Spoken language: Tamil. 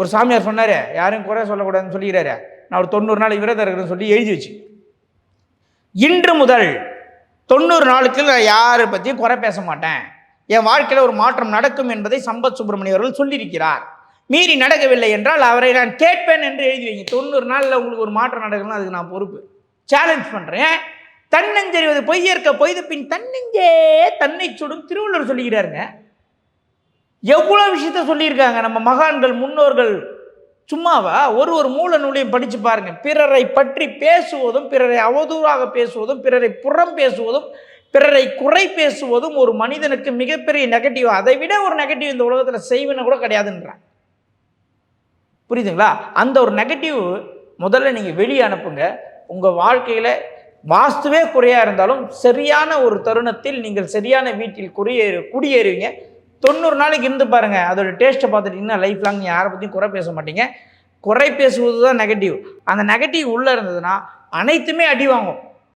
ஒரு சாமியார் சொன்னார் யாரையும் குறை சொல்லக்கூடாதுன்னு சொல்லிக்கிறாரு. நான் ஒரு தொண்ணூறு நாள் விரதம் இருக்கிறேன்னு சொல்லி எழுதி வச்சு. இன்று முதல் தொண்ணூறு நாளுக்கு நான் யாரை பற்றியும் குறை பேச மாட்டேன். என் வாழ்க்கையில் ஒரு மாற்றம் நடக்கும் என்பதை சம்பத் சுப்பிரமணியம் அவர்கள் சொல்லியிருக்கிறார். மீறி நடக்கவில்லை என்றால் அவரை நான் கேட்பேன் என்று எழுதி வைங்க. தொண்ணூறு நாளில் உங்களுக்கு ஒரு மாற்றம் நடக்கணும் அதுக்கு நான் பொறுப்பு. சேலஞ்ச் பண்ணுறேன் தன்னஞ்செறிவது பொய்யற்க பொய்து பின் தன்னெஞ்சே தன்னை சுடும் திருவள்ளுவர் சொல்லிக்கிறாருங்க. எவ்வளோ விஷயத்த சொல்லியிருக்காங்க நம்ம மகான்கள் முன்னோர்கள்? சும்மாவா? ஒரு ஒரு மூல நூலையும் படித்து பாருங்கள் பிறரை பற்றி பேசுவதும் பிறரை அவதூறாக பேசுவதும் பிறரை புறம் பேசுவதும் பிறரை குறை பேசுவதும் ஒரு மனிதனுக்கு மிகப்பெரிய நெகட்டிவ் அதை விட ஒரு நெகட்டிவ் இந்த உலகத்தில் செய்வன கூட கிடையாதுன்றான் புரியுதுங்களா? அந்த ஒரு நெகட்டிவ் முதல்ல நீங்கள் வெளியே அனுப்புங்க. உங்கள் வாழ்க்கையில் வாஸ்துவே குறையாக இருந்தாலும் சரியான ஒரு தருணத்தில் நீங்கள் சரியான வீட்டில் குடியேறு குடியேறுவீங்க. தொண்ணூறு நாளைக்கு இருந்து பாருங்கள் அதோட டேஸ்ட்டை பார்த்துட்டிங்கன்னா லைஃப் லாங் யாரை பற்றியும் குறை பேச மாட்டீங்க. குறை பேசுவது தான் நெகட்டிவ் அந்த நெகட்டிவ் உள்ளே இருந்ததுன்னா அனைத்துமே அடி வாங்கும்.